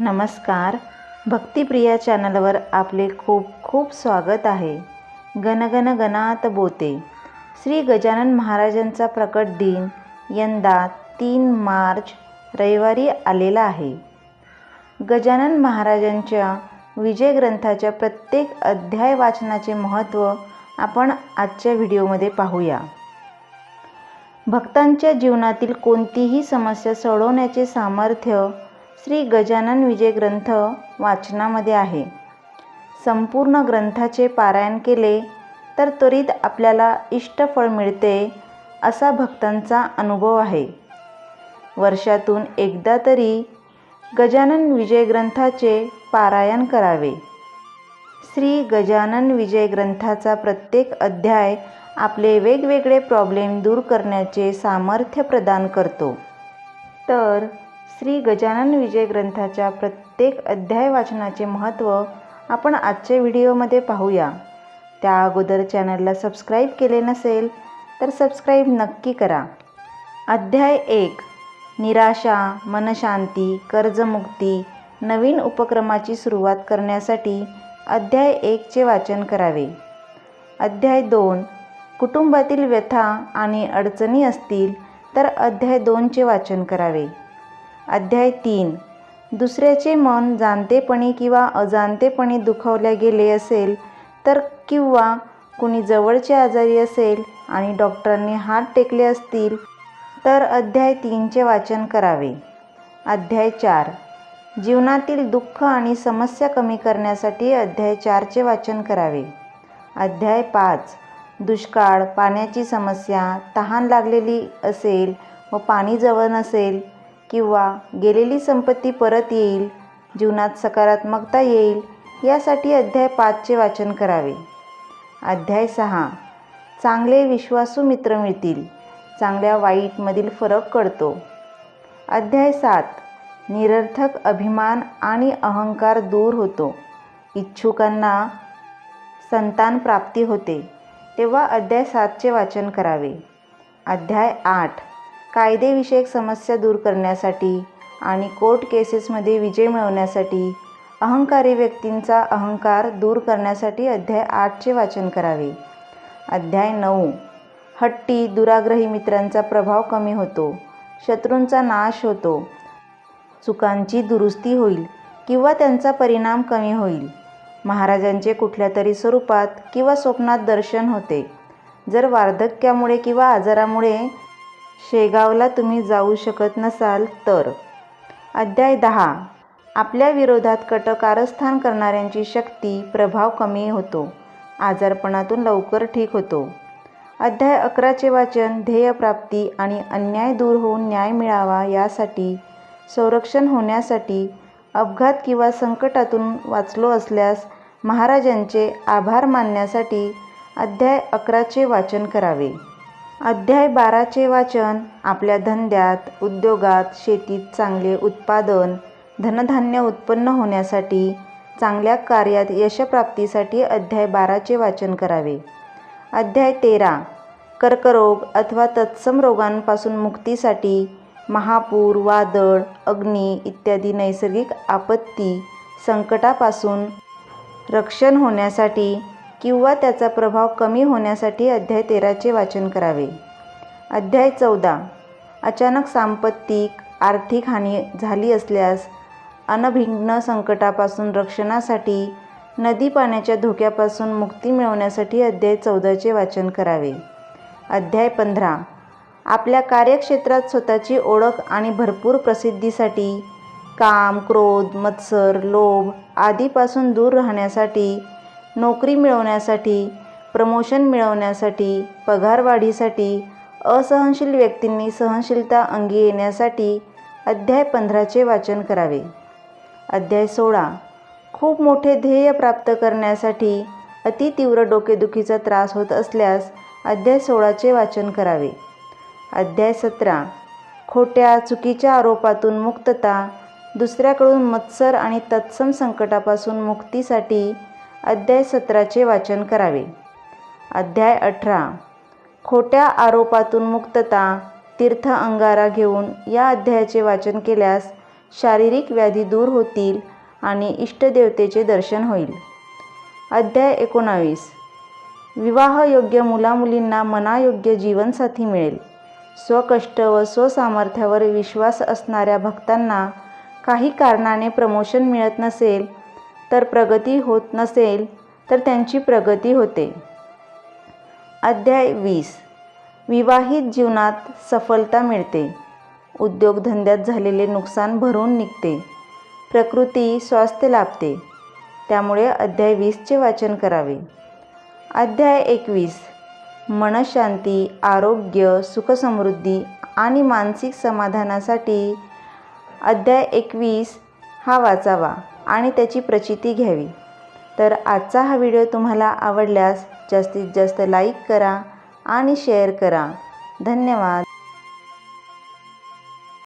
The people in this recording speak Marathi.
नमस्कार. भक्तिप्रिया चॅनलवर आपले खूप खूप स्वागत आहे. गणगण गणात बोते. श्री गजानन महाराजांचा प्रकट दिन यंदा तीन मार्च रविवारी आलेला आहे. गजानन महाराजांच्या विजय ग्रंथाच्या प्रत्येक अध्याय वाचनाचे महत्त्व आपण आजच्या व्हिडिओमध्ये पाहूया. भक्तांच्या जीवनातील कोणतीही समस्या सोडवण्याचे सामर्थ्य श्री गजानन विजय ग्रंथ वाचनामध्ये आहे. संपूर्ण ग्रंथाचे पारायण केले तर त्वरित आपल्याला इष्टफळ मिळते असा भक्तांचा अनुभव आहे. वर्षातून एकदा तरी गजानन विजय ग्रंथाचे पारायण करावे. श्री गजानन विजय ग्रंथाचा प्रत्येक अध्याय आपले वेगवेगळे प्रॉब्लेम दूर करण्याचे सामर्थ्य प्रदान करतो. तर श्री गजानन विजय ग्रंथाच्या प्रत्येक अध्याय वाचनाचे महत्त्व आपण आजच्या व्हिडिओमध्ये पाहूया. त्या अगोदर चॅनलला सबस्क्राईब केले नसेल तर सबस्क्राईब नक्की करा. अध्याय एक निराशा मनशांती कर्जमुक्ती नवीन उपक्रमाची सुरुवात करण्यासाठी अध्याय एकचे वाचन करावे. अध्याय दोन कुटुंबातील व्यथा आणि अडचणी असतील तर अध्याय दोनचे वाचन करावे. अध्याय तीन. दुसऱ्याचे मन जाणतेपणी किंवा अजाणतेपणी दुखावले गेले असेल तर किंवा कुणी जवळचे आजारी असेल आणि डॉक्टरांनी हात टेकले असतील तर अध्याय तीनचे वाचन करावे. अध्याय चार. जीवनातील दुःख आणि समस्या कमी करण्यासाठी अध्याय चारचे वाचन करावे. अध्याय पाच. दुष्काळ पाण्याची समस्या तहान लागलेली असेल व पाणी जवळ नसेल किंवा गेलेली संपत्ती परत येईल जीवनात सकारात्मकता येईल यासाठी अध्याय पाचचे वाचन करावे. अध्याय सहा. चांगले विश्वासू मित्र मिळतील. चांगल्या वाईटमधील फरक कळतो. अध्याय सात. निरर्थक अभिमान आणि अहंकार दूर होतो. इच्छुकांना संतान प्राप्ती होते. तेव्हा अध्याय सातचे वाचन करावे. अध्याय आठ. कायदेविषयक समस्या दूर करण्यासाठी आणि कोर्ट केसेसमध्ये विजय मिळवण्यासाठी अहंकारी व्यक्तींचा अहंकार दूर करण्यासाठी अध्याय आठचे वाचन करावे. अध्याय नऊ. हट्टी दुराग्रही मित्रांचा प्रभाव कमी होतो. शत्रूंचा नाश होतो. चुकांची दुरुस्ती होईल किंवा त्यांचा परिणाम कमी होईल. महाराजांचे कुठल्या तरी स्वरूपात किंवा स्वप्नात दर्शन होते. जर वार्धक्यामुळे किंवा आजारामुळे शेगावला तुम्ही जाऊ शकत नसाल तर. अध्याय दहा. आपल्या विरोधात कट कारस्थान करणाऱ्यांची शक्ती प्रभाव कमी होतो. आजारपणातून लवकर ठीक होतो. अध्याय अकराचे वाचन ध्येयप्राप्ती आणि अन्याय दूर होऊन न्याय मिळावा यासाठी संरक्षण होण्यासाठी अपघात किंवा संकटातून वाचलो असल्यास महाराजांचे आभार मानण्यासाठी अध्याय अकराचे वाचन करावे. अध्याय बाराचे वाचन आपल्या धंद्यात उद्योगात शेतीत चांगले उत्पादन धनधान्य उत्पन्न होण्यासाठी चांगल्या कार्यात यशप्राप्तीसाठी अध्याय बाराचे वाचन करावे. अध्याय तेरा कर्करोग अथवा तत्सम रोगांपासून मुक्तीसाठी महापूर वादळ अग्नी इत्यादी नैसर्गिक आपत्ती संकटापासून रक्षण होण्यासाठी किंवा त्याचा प्रभाव कमी होण्यासाठी अध्याय तेराचे वाचन करावे. अध्याय चौदा. अचानक सांपत्तिक आर्थिक हानी झाली असल्यास अनभिघ्न संकटापासून रक्षणासाठी नदी पाण्याच्या धोक्यापासून मुक्ती मिळवण्यासाठी अध्याय चौदाचे वाचन करावे. अध्याय पंधरा. आपल्या कार्यक्षेत्रात स्वतःची ओळख आणि भरपूर प्रसिद्धीसाठी काम क्रोध मत्सर लोभ आदीपासून दूर राहण्यासाठी नोकरी मिळवण्यासाठी प्रमोशन मिळवण्यासाठी पगारवाढीसाठी असहनशील व्यक्तींनी सहनशीलता अंगी येण्यासाठी अध्याय पंधराचे वाचन करावे. अध्याय सोळा. खूप मोठे ध्येय प्राप्त करण्यासाठी अतितीव्र डोकेदुखीचा त्रास होत असल्यास अध्याय सोळाचे वाचन करावे. अध्याय सतरा. खोट्या चुकीच्या आरोपातून मुक्तता दुसऱ्याकडून मत्सर आणि तत्सम संकटापासून मुक्तीसाठी अध्याय सतराचे वाचन करावे. अध्याय अठरा. खोट्या आरोपातून मुक्तता तीर्थ अंगारा घेऊन या अध्यायाचे वाचन केल्यास शारीरिक व्याधी दूर होतील आणि इष्टदेवतेचे दर्शन होईल. अध्याय एकोणावीस. विवाहयोग्य मुलामुलींना मनायोग्य जीवनसाथी मिळेल. स्वकष्ट व स्वसामर्थ्यावर विश्वास असणाऱ्या भक्तांना काही कारणाने प्रमोशन मिळत नसेल तर प्रगती होत नसेल तर त्यांची प्रगती होते. अध्याय वीस. विवाहित जीवनात सफलता मिळते. उद्योगधंद्यात झालेले नुकसान भरून निघते. प्रकृती स्वास्थ्य लाभते. त्यामुळे अध्याय वीसचे वाचन करावे. अध्याय एकवीस. मनशांती आरोग्य सुखसमृद्धी आणि मानसिक समाधानासाठी अध्याय एकवीस हा वाचावा. आणि त्याची प्रचिती घ्यावी. तर आजचा हा व्हिडिओ तुम्हाला आवडल्यास जास्तीत जास्त लाईक करा आणि शेअर करा. धन्यवाद.